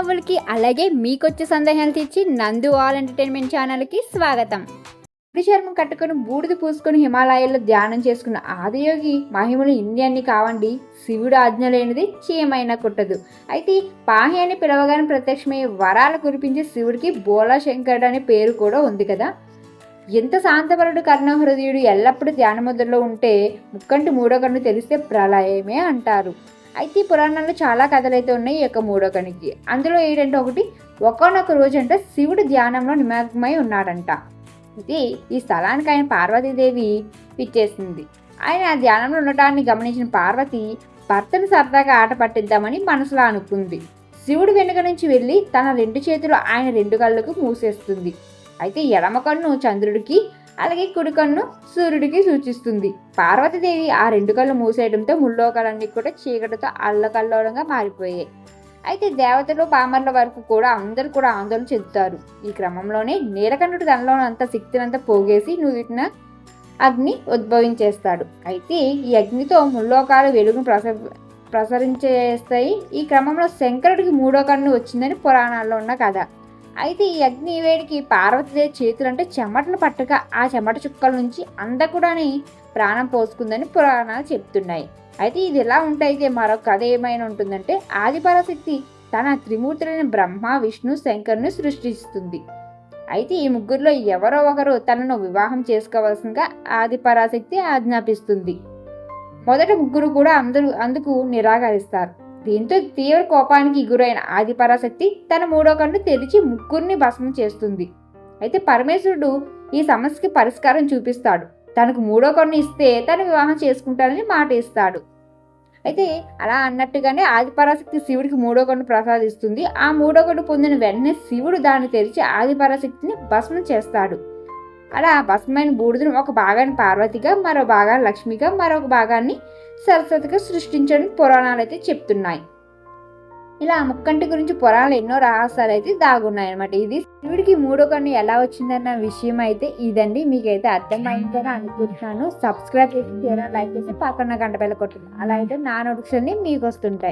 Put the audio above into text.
నవ్వులకి అలాగే మీకొచ్చే సందేహాలు తీర్చి నందు ఆల్ ఎంటర్టైన్మెంట్ ఛానల్కి స్వాగతం. పుడి చర్మం కట్టుకుని బూడిద పూసుకుని హిమాలయాల్లో ధ్యానం చేసుకున్న ఆదియోగి మహిమలు ఇన్ని అన్ని కావండి శివుడు ఆజ్ఞ లేనిది చీమైనా కుట్టదు. అయితే పాహి అని పిలవగానే ప్రత్యక్షమై వరాలు కురిపించే శివుడికి బోలా శంకరుడు అనే పేరు కూడా ఉంది కదా. ఎంత శాంతపరుడు కర్ణహృదయుడు ఎల్లప్పుడూ ధ్యానముద్రలో ఉంటే ముక్కంటి మూడో కన్ను తెలిస్తే ప్రళయమే అంటారు. అయితే ఈ పురాణాల్లో చాలా కథలైతే ఉన్నాయి ఈ యొక్క మూడో కనికి అందులో ఏంటంటే ఒకటి ఒకనొక రోజు అంటే శివుడు ధ్యానంలో నిమగ్నమై ఉన్నాడంట. ఇది ఈ స్థలానికి ఆయన పార్వతీదేవి పిచ్చేసింది. ఆయన ఆ ధ్యానంలో ఉండటాన్ని గమనించిన పార్వతి భర్తను సరదాగా ఆట పట్టిద్దామని మనసులో అనుకుంది. శివుడు వెనుక నుంచి వెళ్ళి తన రెండు చేతులు ఆయన రెండు కళ్ళకు మూసేస్తుంది. అయితే ఎడమ కన్ను చంద్రుడికి అలాగే కుడి కన్ను సూర్యుడికి సూచిస్తుంది. పార్వతీదేవి ఆ రెండు కళ్ళు మూసేయడంతో ముల్లోకాలన్నీ కూడా చీకటితో అల్లకల్లోలంగా మారిపోయాయి. అయితే దేవతలు పామర్ల వరకు కూడా అందరూ కూడా ఆందోళన చెందుతారు. ఈ క్రమంలోనే నీలకంఠుడు తనలో అంత శక్తినంతా పోగేసి నుదిటిన అగ్ని ఉద్భవించేస్తాడు. అయితే ఈ అగ్నితో ముల్లోకాలు వెలుగును ప్రస ప్రసరించేస్తాయి. ఈ క్రమంలో శంకరుడికి మూడో కన్ను వచ్చిందని పురాణాల్లో ఉన్న కథ. అయితే ఈ అగ్ని వేడికి పార్వతీదేవి చేతులంటే చెమటలు పట్టక ఆ చెమట చుక్కల నుంచి అందకుడని ప్రాణం పోసుకుందని పురాణాలు చెప్తున్నాయి. అయితే ఇది ఎలా ఉంటే అయితే మరొక కథ ఏమైనా ఉంటుందంటే ఆదిపరాశక్తి తన త్రిమూర్తులైన బ్రహ్మ విష్ణు శంకర్ను సృష్టిస్తుంది. అయితే ఈ ముగ్గురులో ఎవరో ఒకరు తనను వివాహం చేసుకోవాల్సిందిగా ఆదిపరాశక్తి ఆజ్ఞాపిస్తుంది. మొదట ముగ్గురు కూడా అందరూ అందుకు నిరాకరిస్తారు. దీంతో తీవ్ర కోపానికి గురైన ఆదిపరాశక్తి తన మూడో కన్ను తెరిచి ముగ్గురిని భస్మం చేస్తుంది. అయితే పరమేశ్వరుడు ఈ సమస్యకి పరిష్కారం చూపిస్తాడు. తనకు మూడో కన్ను ఇస్తే తన వివాహం చేసుకుంటానని మాట ఇస్తాడు. అయితే అలా అన్నట్టుగానే ఆదిపరాశక్తి శివుడికి మూడో కన్ను ప్రసాదిస్తుంది. ఆ మూడో కన్ను పొందిన వెంటనే శివుడు దాన్ని తెరిచి ఆదిపరాశక్తిని భస్మం చేస్తాడు. అలా భస్మైన బూడిదను ఒక భాగాన్ని పార్వతిగా మరో భాగాన్ని లక్ష్మిగా మరొక భాగాన్ని సరస్వతిగా సృష్టించడానికి పురాణాలు అయితే చెప్తున్నాయి. ఇలా ముక్కంటి గురించి పురాణాలు ఎన్నో రహస్యాలు అయితే దాగున్నాయి అనమాట ఇది శివుడికి మూడో కన్ను ఎలా వచ్చిందన్న విషయం అయితే ఇదండి. మీకైతే అర్థమైందని అనుకుంటున్నాను. సబ్స్క్రైబ్ చేసి లైక్ చేసి పక్కన గంట పిల్ల కొట్టింది అలా అయితే నా నోటిఫికేషన్ మీకు వస్తుంటాయి.